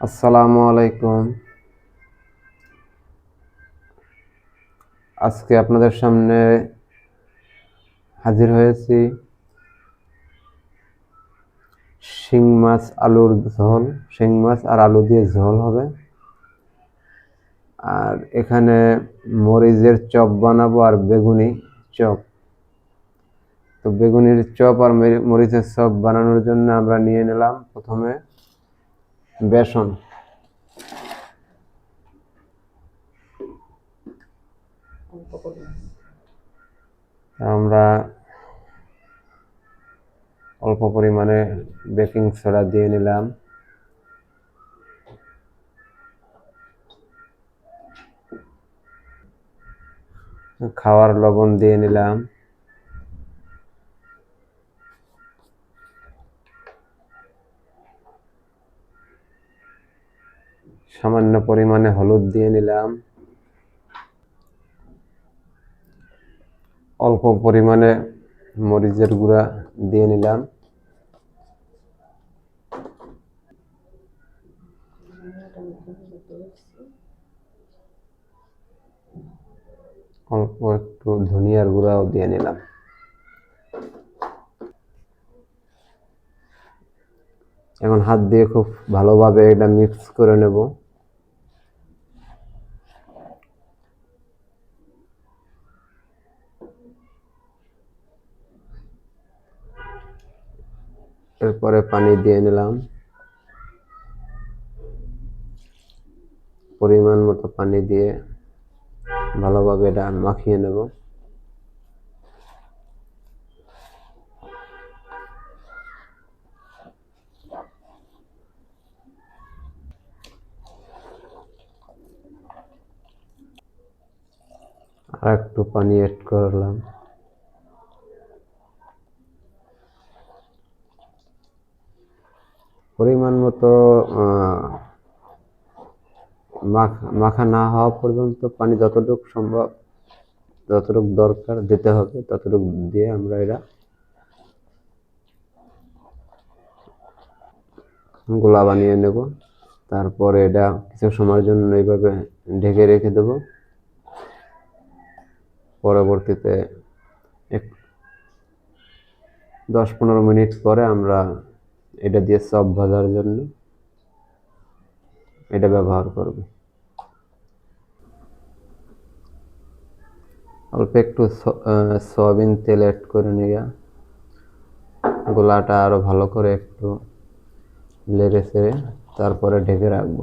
আসসালামু আলাইকুম। আজকে আপনাদের সামনে হাজির হয়েছি শিং মাছ আলুর ঝোল। শিং মাছ আর আলু দিয়ে ঝোল হবে। আর এখানে মরিচের চপ বানাবো আর বেগুনি চপ। তো বেগুনির চপ আর মরিচের চপ বানানোর জন্য আমরা নিয়ে নিলাম প্রথমে। বেসন। আমরা অল্প পরিমাণে বেকিং সোডা দিয়ে নিলাম। খাওয়ার লবণ দিয়ে নিলাম। সামান্য পরিমাণে হলুদ দিয়ে নিলাম। অল্প পরিমাণে মরিচের গুঁড়া দিয়ে নিলাম। অল্প একটু ধনিয়ার গুঁড়াও দিয়ে নিলাম। এখন হাত দিয়ে খুব ভালোভাবে এটা মিক্স করে নেব। এরপরে পানি দিয়ে নিলাম। পরিমাণ মতো পানি দিয়ে ভালোভাবে এটা মাখিয়ে নেব। আর একটু পানি অ্যাড করলাম। পরিমাণ মতো মাখা না হওয়া পর্যন্ত পানি যতটুকু সম্ভব, যতটুকু দরকার দিতে হবে, ততটুকু দিয়ে আমরা এটা গোলা বানিয়ে নেব। তারপরে এটা কিছু সময়ের জন্য এইভাবে ঢেকে রেখে দেব। পরবর্তীতে দশ পনেরো মিনিট পরে আমরা এটা দিয়ে চপ ভাজার জন্য এটা ব্যবহার করব। অল্প একটু সয়াবিন তেল অ্যাড করে নিয়ে গোলাটা আরও ভালো করে একটু লেড়ে চেড়ে তারপরে ঢেকে রাখব।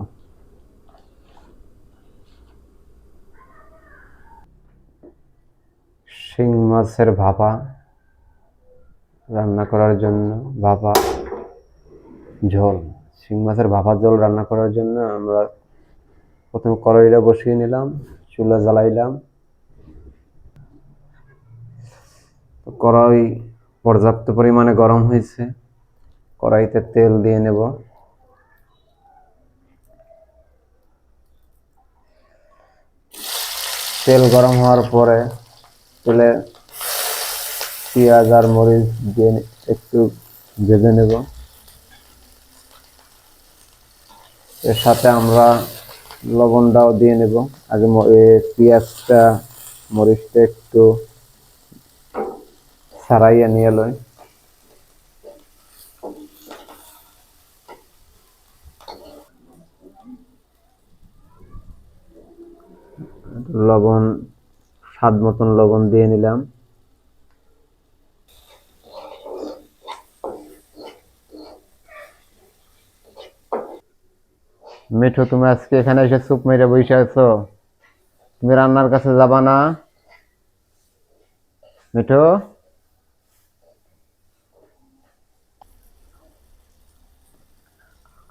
শিং মাছের ভাপা রান্না করার জন্য ভাপা ঝোল শিং মাছের ভাপা ঝোল রান্না করার জন্য আমরা প্রথমে কড়াইটা বসিয়ে নিলাম, চুলা জ্বালাইলাম। কড়াই পর্যাপ্ত পরিমাণে গরম হয়েছে। কড়াইতে তেল দিয়ে নেব। তেল গরম হওয়ার পরে তেলে পেঁয়াজ আর মরিচ দিয়ে একটু ভেজে নেব। এর সাথে আমরা লবণটাও দিয়ে নেব। আগে পেঁয়াজটা, মরিচটা একটু সারাইয়া নিয়ে লয় লবণ, স্বাদ মতন লবণ দিয়ে নিলাম। মিঠু, তুমি আজকে এখানে এসে চুপ মেরে বসে আছো? তুমি রান্নার কাছে যাবা না? মিঠু?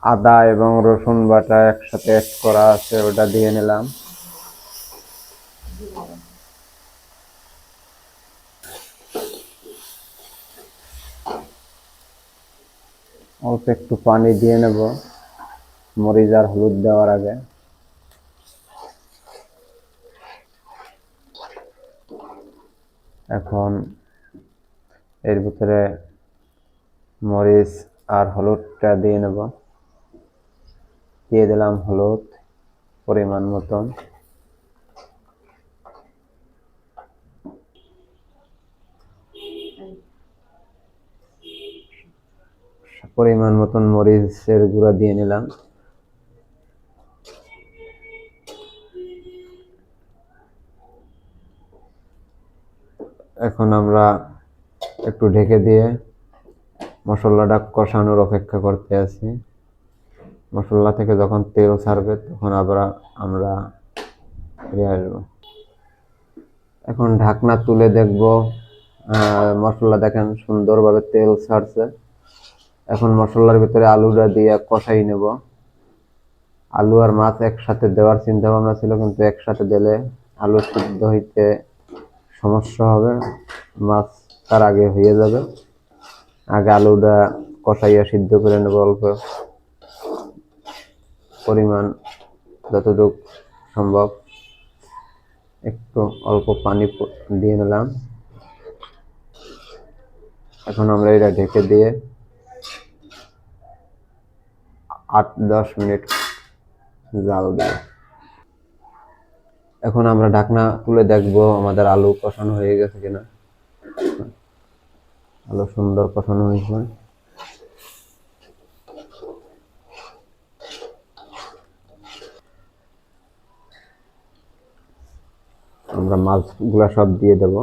আদা এবং রসুন বাটা একসাথে অ্যাড করা আছে, ওটা দিয়ে নিলাম। অল্প একটু পানি দিয়ে নেব। মরিচ আর হলুদ দেওয়ার আগে। এখন এর ভিতরে মরিচ আর হলুদটা দিয়ে নেব। দিয়ে দিলাম হলুদ পরিমাণ মতন। পরিমাণ মতন মরিচের গুঁড়া দিয়ে নিলাম। এখন আমরা একটু ঢেকে দিয়ে মশলাটা কষানোর অপেক্ষা করতে আছি। মশলা থেকে যখন তেল ছাড়বে তখন আবার আমরা ফিরে আসব। এখন ঢাকনা তুলে দেখব মশলা দেখেন সুন্দরভাবে তেল ছাড়ছে। এখন মশলার ভিতরে আলুটা দিয়ে কষাই নেব। আলু আর মাছ একসাথে দেওয়ার চিন্তা ভাবনা ছিল, কিন্তু একসাথে দিলে আলু সিদ্ধ হইতে সমস্যা হবে, মাছ তার আগে হয়ে যাবে। আগে আলুটা কষাইয়া সিদ্ধ করে নেব অল্প। পরিমাণ যতটুক সম্ভব। একটু অল্প পানি দিয়ে নিলাম। এখন আমরা এটা ঢেকে দিয়ে আট দশ মিনিট জাল দিয়ে এখন আমরা ঢাকনা তুলে দেখব আমাদের আলু কষানো হয়ে গেছে কিনা। আলু সুন্দর কষানো হয়েছে। আমরা মাছগুলা সব দিয়ে দেব।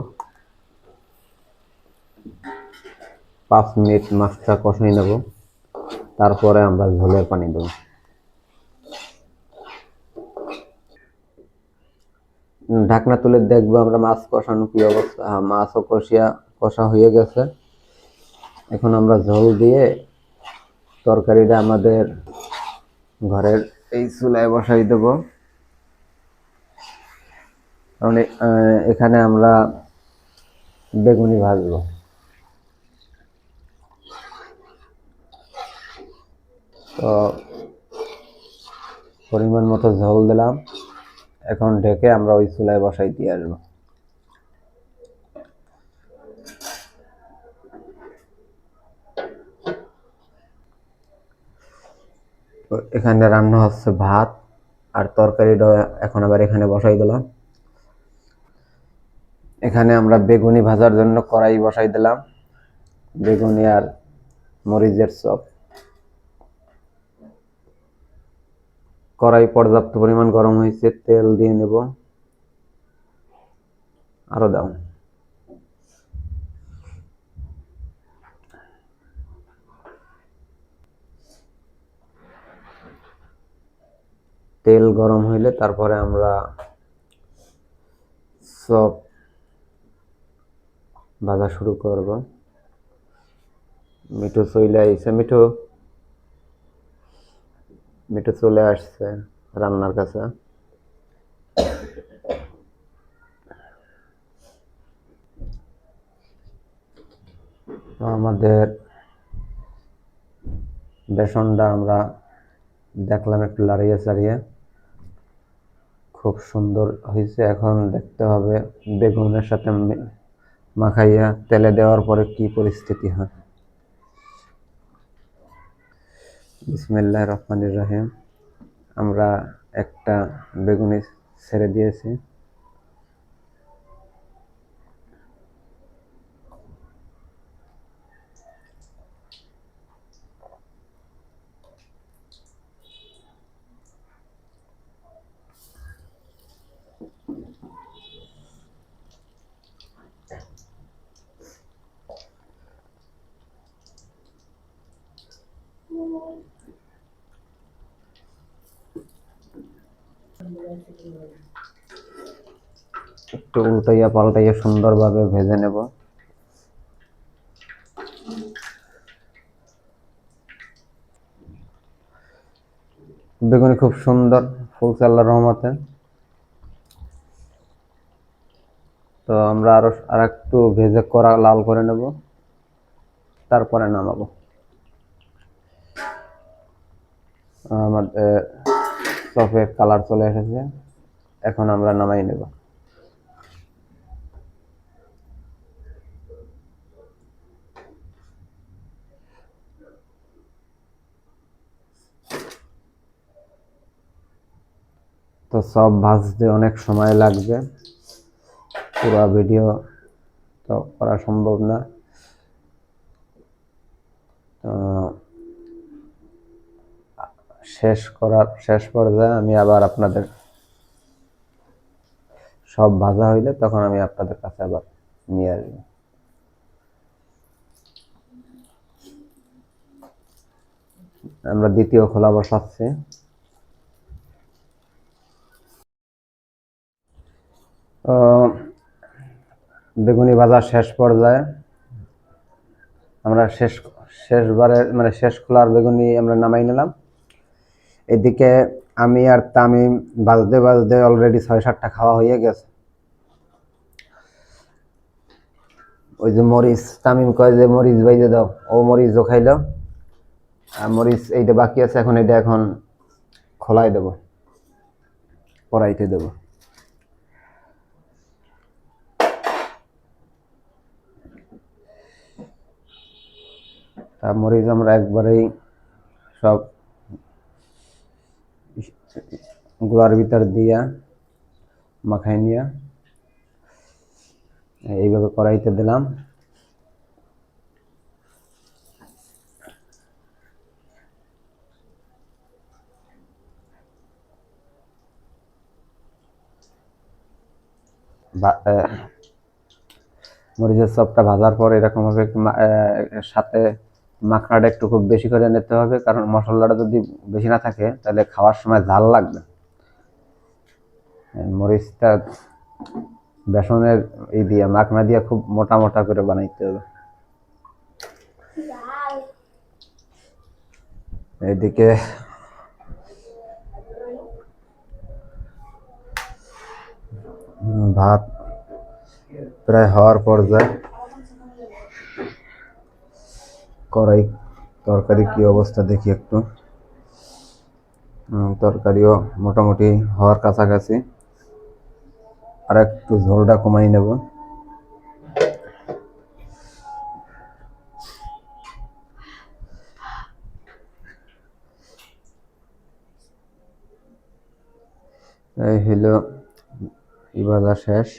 পাঁচ মিনিট মাছটা কষাই নেব। তারপরে আমরা ঝোলের পানি দেব। ঢাকনা তুলে দেখব আমরা মাছ কষানো কি অবস্থা। হ্যাঁ, মাছও কষিয়া কষা হয়ে গেছে। এখন আমরা ঝোল দিয়ে তরকারিটা আমাদের ঘরের এই চুলায় বসাই দেব। কারণ এখানে আমরা বেগুনি ভাজবো। তো পরিমাণ মতো ঝোল দিলাম। এখন ঢেকে আমরা ওই চুলায় বসাই দিয়ে আসব। এখানে রান্না হচ্ছে ভাত আর তরকারিটা এখন আবার এখানে বসাই দিলাম। এখানে আমরা বেগুনি ভাজার জন্য কড়াই বসাই দিলাম। বেগুনি আর মরিচের চপ। কড়াই পর্যাপ্ত পরিমাণ গরম হয়েছে, তেল দিয়ে নেব। আরও দাও। তেল গরম হইলে তারপরে আমরা সব ভাজা শুরু করব। মিঠু চলে আইছে। মিঠু মিঠু চলে আসছে রান্নার কাছে। আমাদের বেসনটা আমরা দেখলাম একটু লাড়িয়ে চাড়িয়ে। খুব সুন্দর হয়েছে। এখন দেখতে হবে বেগুনের সাথে মাখাইয়া তেলে দেওয়ার পরে কি পরিস্থিতি হয়। বিসমিল্লাহ রহমানুর রহিম। আমরা একটা বেগুনি ছেড়ে দিয়েছি। একটু উল্টাইয়া পাল্টাইয়া সুন্দরভাবে ভেজে নেব। বেগুনি খুব সুন্দর, ফুলছে আল্লাহর রহমতে। তো আমরা আরও আর একটু ভেজে করা, লাল করে নেব। তারপরে নামাবো। আমাদের, চপে কালার চলে এসেছে। এখন আমরা নামাই নেব। তো সব ভাজতে অনেক সময় লাগবে। পুরো ভিডিও তো করা সম্ভব না। শেষ করার শেষ পর্যায়ে আমি আবার আপনাদের সব ভাজা হইলে তখন আমি আপনাদের কাছে আবার নিয়ে আসব। আমরা দ্বিতীয় খোলা বসাচ্ছি। বেগুনি ভাজা শেষ পর্যায়ে। আমরা শেষ, শেষবারের মানে শেষ খোলার বেগুনি আমরা নামাই নিলাম। এদিকে আমি আর তামিম বাজতে বাজতে অলরেডি ছয় সাতটা খাওয়া হয়ে গেছে। ওই যে মরিচ, তামিম কয় যে মরিচ বাইজে দাও। ও মরিচ মরিচও খাইলো। আর মরিচ এইটা বাকি আছে, এখন এটা এখন খোলাই দেব। কড়াইতে দেব। তা মরিচ আমরা একবারেই সব গুঁড়ার ভিতর দিয়া মাখাই নিয়া, এইভাবে কড়াইতে দিলাম। মরিচের চপটা ভাজার পর এরকম ভাবে মা- সাথে মাখনাটা একটু খুব বেশি করে নিতে হবে, কারণ মশলাটা যদি বেশি না থাকে, তাহলে খাওয়ার সময় ঝাল লাগবে। মরিচটা বেসনের এই দিয়ে মাখনা দিয়ে খুব মোটা মোটা করে বানাইতে হবে। এদিকে ভাত প্রায় হওয়ার পর্যায়ে কড়াই তরকারি কি অবস্থা দেখি একটু। তরকারিও মোটামুটি হওয়ার কাছাকাছি। আর একটু ঝোলটা কমাই নেব। এই হলো ই বাজার শেষ।